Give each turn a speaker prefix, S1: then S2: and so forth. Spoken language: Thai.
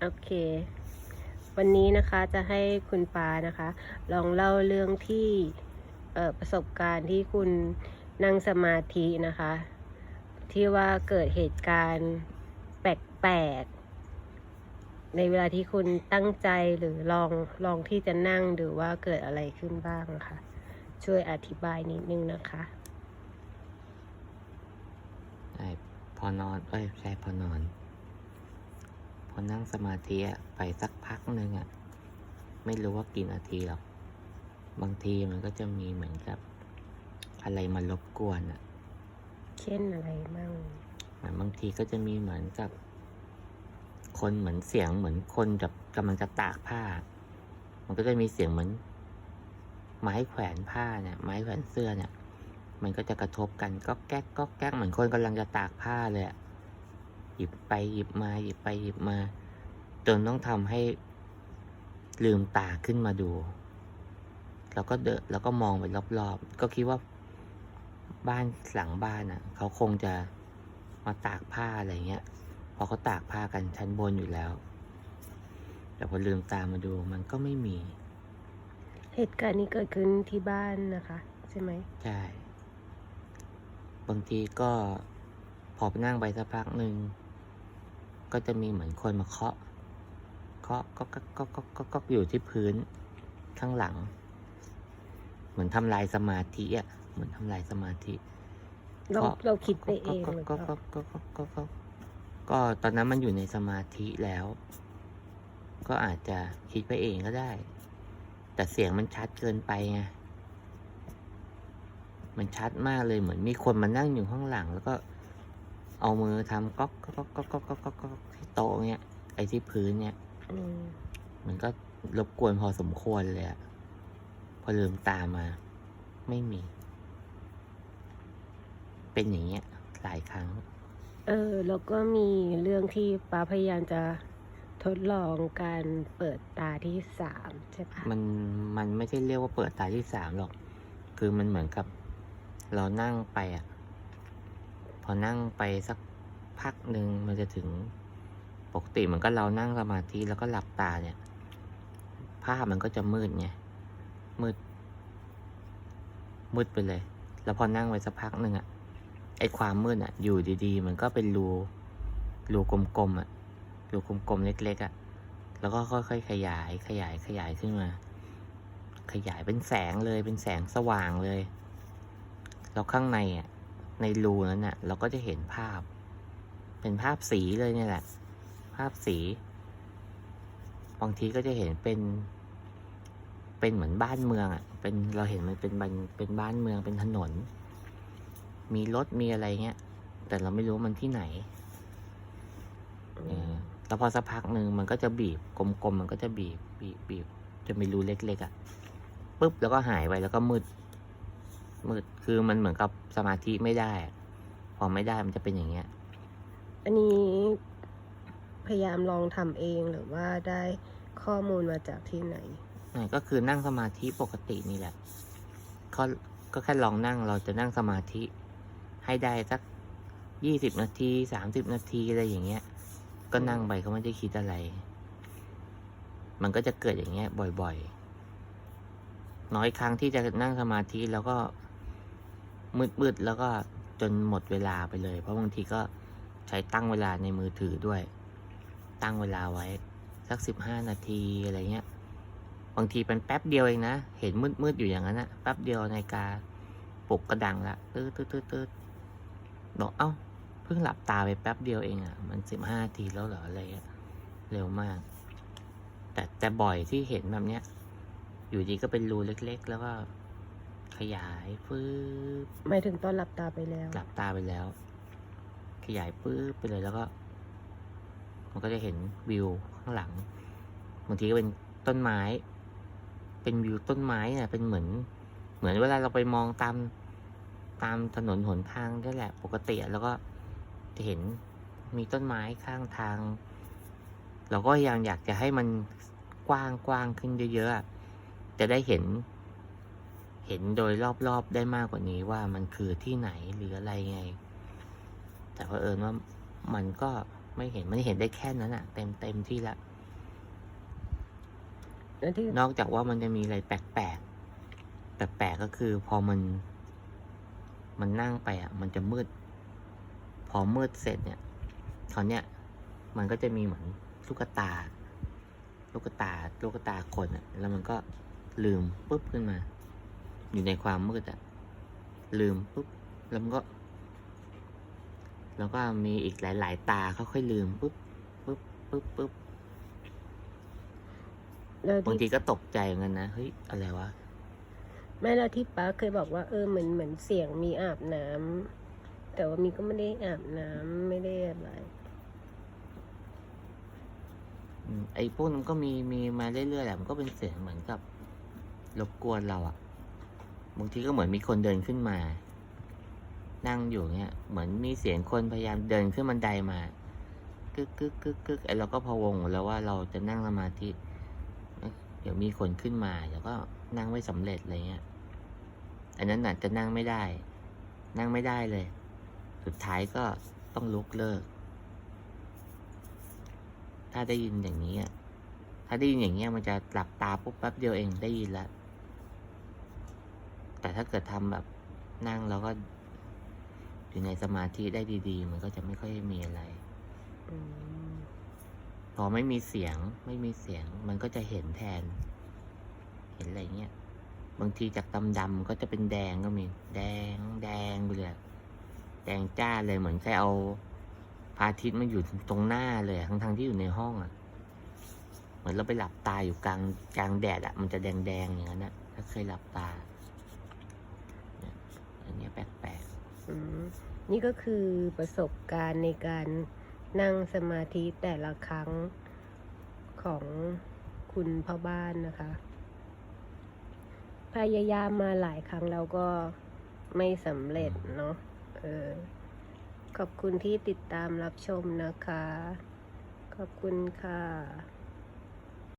S1: โอเค วันนี้นะคะจะให้คุณปานะคะ ลองเล่าเรื่องที่ประสบการณ์ที่คุณนั่งสมาธินะคะ ที่ว่าเกิดเหตุการณ์แปลกๆในเวลาที่คุณตั้งใจหรือลองลองที่จะนั่งหรือว่าเกิดอะไรขึ้นบ้างค่ะช่วยอธิบายนิดนึงนะคะ
S2: ใช่พอนอนเอ้ยใช่พอนอน อนั่งสมาธิอะไปสักพักหนึ่งอะไม่รู้ว่ากี่นาทีหรอก บางทีมันก็จะมีเหมือนกับ อะไรมารบกวนอะ
S1: เช่นอะไรมั่ง
S2: เหมือนบางทีก็จะมีเหมือนกับ คนเหมือนเสียงเหมือนคนกับกำลังจะตากผ้า มันก็จะมีเสียงเหมือน ไม้แขวนผ้าเนี่ย ไม้แขวนเสื้อเนี่ย มันก็จะกระทบกันก็แก๊กก็แก๊กเหมือนคนกำลังจะตากผ้าเลยอะ หยิบไปหยิบมาหยิบไปหยิบมา จนต้องทำให้ลืมตาขึ้นมาดู แล้วก็เดนแล้วก็มองไปรอบๆ ก็คิดว่าบ้านหลังบ้านอะ เขาคงจะมาตากผ้าอะไรเงี้ยเพอเขาตากผ้ากันชั้นบนอยู่แล้ว แต่พอลืมตามาดูมันก็ไม่มี
S1: เหตุการณ์นี้เกิดขึ้นที่บ้านนะคะ ใช่ไหม
S2: ใช่บางทีก็พอไปนั่งไปสักพักหนึ่ง ก็จะมีเหมือนคนมาเคาะ เคาะก็ก็ก็ก็ก็ก็อยู่ที่พื้นข้างหลัง เหมือนทำลายสมาธิอะ เหมือนทำลายสมาธิ
S1: เรา
S2: ก็
S1: เราคิดไปเอง
S2: ก็
S1: หรือ
S2: ก็
S1: เปล่า
S2: ก็ก็ก็ก็ก็ก็ตอนนั้นมันอยู่ในสมาธิแล้ว ก็อาจจะคิดไปเองก็ได้ แต่เสียงมันชัดเกินไปไงมันชัดมากเลยเหมือนมีคนมานั่งอยู่ข้างหลัง แล้วก็ เอามือทำก๊อกก๊อกก๊อกก๊อกก๊อกก๊อกก๊อกที่โต๊ะเนี้ยไอ้ที่พื้นเนี่ย
S1: อืม
S2: มันก็รบกวนพอสมควรเลยอะพอลืมตามา ไม่มี เป็นอย่างเงี้ย หลายครั้ง
S1: เออ แล้วก็มีเรื่องที่ป้าพยายามจะทดลองการเปิดตาที่สามใช่ปะ
S2: มันมันไม่ใช่เรียกว่าเปิดตาที่สามหรอก คือมันเหมือนกับ เรานั่งไปอะ พอนั่งไปสักพักหนึ่งมันจะถึงปกติเหมือนก็เรานั่งสมาธิแล้วก็หลับตาเนี่ย ภาพมันก็จะมืดไงมืด มืดไปเลย แล้วพอนั่งไปสักพักหนึ่งอะไอความมืดอะอยู่ดีๆ มันก็เป็นรูรูกลมๆอะรูกลมๆเล็กๆอะแล้วก็ค่อยๆขยายขยายขยายขึ้นมา ขยายเป็นแสงเลยเป็นแสงสว่างเลย แล้วข้างในอะ ในรูนั้นอะ เราก็จะเห็นภาพ เป็นภาพสีเลยเนี่ยแหละ ภาพสี บางทีก็จะเห็นเป็น เป็นเหมือนบ้านเมืองอะ เป็นเราเห็นมันเป็นบันเป็นบ้านเมืองเป็นถนน มีรถมีอะไรเงี้ย แต่เราไม่รู้มันที่ไหนเออแล้วพอสักพักหนึ่งมันก็จะบีบกลมๆมันก็จะบีบบีบบีบจะมีรูเล็กๆอะ่ะปุ๊บแล้วก็หายไปแล้วก็มืด มืดคือมันเหมือนกับสมาธิไม่ได้อะพอไม่ได้มันจะเป็นอย่างเงี้ย
S1: อันนี้พยายามลองทำเองหรือว่าได้ข้อมูลมาจากที่ไหน
S2: นั่นก็คือนั่งสมาธิปกตินี่แหละก็ก็แค่ลองนั่งเราจะนั่งสมาธิ ให้ได้สักยี่สิบนาทีสามสิบนาทีอะไรอย่างเงี้ย ก็นั่งไปเขาไม่ได้คิดอะไร มันก็จะเกิดอย่างเงี้ย บ่อยๆ น้อยครั้งที่จะนั่งสมาธิแล้วก็ มืดๆแล้วก็จนหมดเวลาไปเลย เพราะบางทีก็ใช้ตั้งเวลาในมือถือด้วย ตั้งเวลาไว้ สักสิบห้านาทีอะไรเงี้ยบางทีเป็นแป๊บเดียวเองนะ เห็นมืดๆอยู่อย่างนั้นนะแป๊บเดียวในาฬิกาปลุกกระดังละตืดตืดตืดตืดบอกเอ้าเพิ่งหลับตาไปแป๊บเดียวเองอะ่ะ มันสิบห้าทีแล้วเหรออะไรอะเร็วมาก แต่แต่บ่อยที่เห็นแบบเนี้ย อยู่ดีก็เป็นรูเล็ก ๆ แล้วก็ ขยายปื๊บ
S1: หมายถึงตอนหลับตาไปแล้ว
S2: หลับตาไปแล้ว ขยายปื๊บไปเลยแล้วก็ มันก็จะเห็นวิวข้างหลังบางทีก็เป็นต้นไม้ เป็นวิวต้นไม้เนี่ยเป็นเหมือน เหมือนเวลาเราไปมองตามตามถนนหนทางนี่แหละ ปกติอะแล้วก็จะเห็นมีต้นไม้ข้างทาง เราก็พยายามอยากจะให้มันกว้างกว้างขึ้นเยอะๆอะจะได้เห็น เห็นโดยรอบๆได้มากกว่านี้ว่ามันคือที่ไหนหรืออะไรไง แต่เพอเอิญว่ามันก็ไม่เห็นมันเห็นได้แค่นั้นอะเต็มเต็มที่ละ
S1: แล้วที่
S2: นอกจากว่ามันจะมีอะไรแปลกๆแปลกๆก็คือพอมัน มันนั่งไปอะมันจะมืด พอมืดเสร็จเนี่ยคราวเนี้ยมันก็จะมีเหมือนลูกตา ลูกตา ลูกตาคนอะแล้วมันก็ลืมปุ๊บขึ้นมา อยู่ในความมืดอะลืมปุ๊บแล้วมันก็ แล้วก็มีอีกหลาย ๆ ตาค่อยๆลืมปุ๊บปุ๊บปุ๊บปุ๊บ
S1: แล้ว
S2: บาง
S1: ที่
S2: ทีก็ตกใจเหมือนกันนะเฮ้ยอะไรวะ
S1: ไม่แล้วที่ป้าเคยบอกว่าเออเหมือนเหมือนเสียงมีอาบน้ำแต่ว่ามีก็ไม่ได้อาบน้ำไม่ได้อะไร
S2: อืมไอ้พวกนั้นก็มีมีมาเรื่อยๆแหละมันก็เป็นเสียงเหมือนกับรบกวนเราอะ บางทีก็เหมือนมีคนเดินขึ้นมา นั่งอยู่เงี้ยเหมือนมีเสียงคนพยายามเดินขึ้นบันไดมากึกกึกกึกกึกไอ้เราก็พะวงแล้วว่าเราจะนั่งสมาธิเดี๋ยวมีคนขึ้นมาเดี๋ยวก็นั่งไม่สำเร็จอะไรเงี้ย อันนั้นน่ะจะนั่งไม่ได้ นั่งไม่ได้เลย สุดท้ายก็ต้องลุกเลิก ถ้าได้ยินอย่างนี้อะถ้าได้ยินอย่างเงี้ยมันจะหลับตาปุ๊บแป๊บเดียวเองได้ยินแล้ว แต่ถ้าเกิดทำแบบนั่งแล้วก็ อยู่ในสมาธิได้ดีๆ มันก็จะไม่ค่อยมีอะไร
S1: อืม
S2: พอไม่มีเสียง ไม่มีเสียง มันก็จะเห็นแทน เห็นอะไรเงี้ยบางทีจากดำดำๆก็จะเป็นแดงก็มี แดงแดงไปเลยอะแดงจ้าเลยเหมือนแค่เอาพระอาทิตย์มาอยู่ตรงหน้าเลยอะทั้งๆที่อยู่ในห้องอะ เหมือนเราไปหลับตาอยู่กลางกลางแดดอะ มันจะแดงแดงๆอย่างนั้นนะถ้าเคยหลับตาเนี่ย อันนี้แปลก
S1: อืมนี่ก็คือประสบการณ์ในการนั่งสมาธิแต่ละครั้งของคุณพ่อบ้านนะคะ พยายามมาหลายครั้งแล้วก็ไม่สำเร็จเนาะเออขอบคุณที่ติดตามรับชมนะคะ ขอบคุณค่ะ